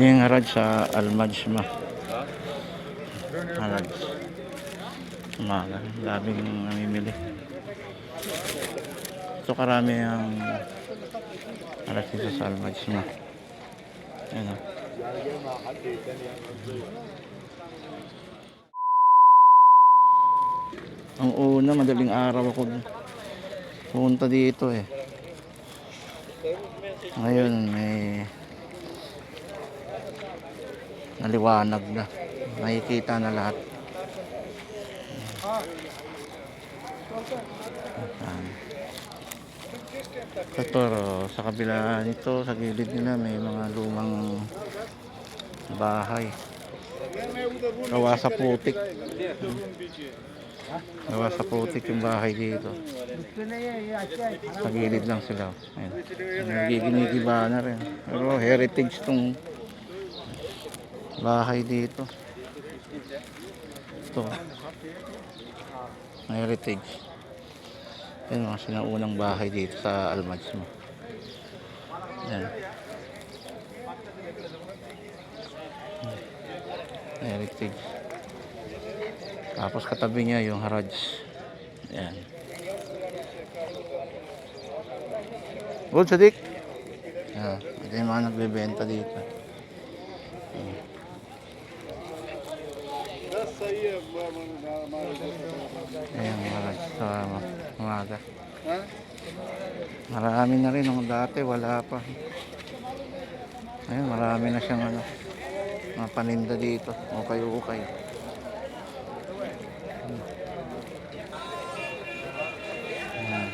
Yung haraj sa Almajma. Haraj. Umaga. Daming namimili. Ito karami ang haraj dito sa Almajma. Ayan o. Ang una, madaling araw ako pumunta dito eh. Ngayon may naliwanag na. Nakikita na lahat. Ayan. Pero sa kabila nito, sa gilid nila may mga lumang bahay. Gawa sa putik. Gawa sa putik yung bahay dito. Sa gilid lang sila. Ayan. Nagiginigiba na rin. Pero heritage tong bahay dito. Ito. Heritage. Yan mga sinaunang bahay dito sa Almads mo. Yan. Heritage. Tapos katabi niya yung Haraj. Yan. Good, Sadik. Yan. Ito yung mga nagbebenta dito. Ayan, Haraj sa umaga. Marami na rin. Nung dati, wala pa. Ayun, marami na siyang ano, mga paninda dito. Ukay-ukay. Ayan.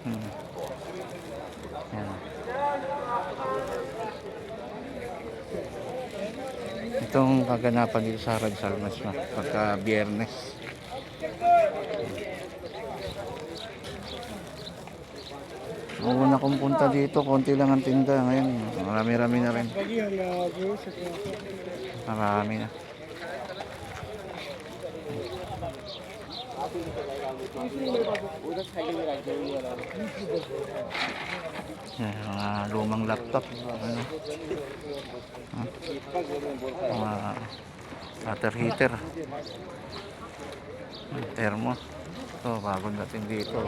Hmm. Ayan. Itong kaganapan dito sa Harad Salmas na pagka biyernes. Una kong punta dito, konti lang ang tinda. Ngayon, marami-rami na rin. Marami na. Yan, mga lumang laptop. Ano? Mga water heater. Thermo. Ito, bagong dating dito.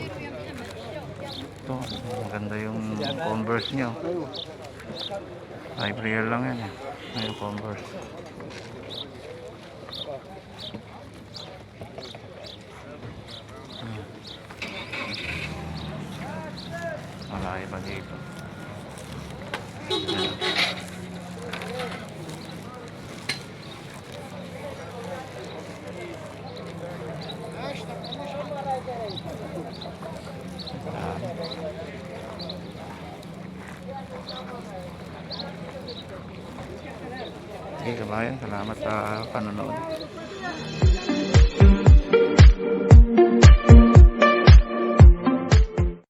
Ito, maganda yung Converse nyo. Five real lang yan eh. Yung Converse. Hmm. Malaki pa dito. Okay, kabayan. Salamat sa panonood.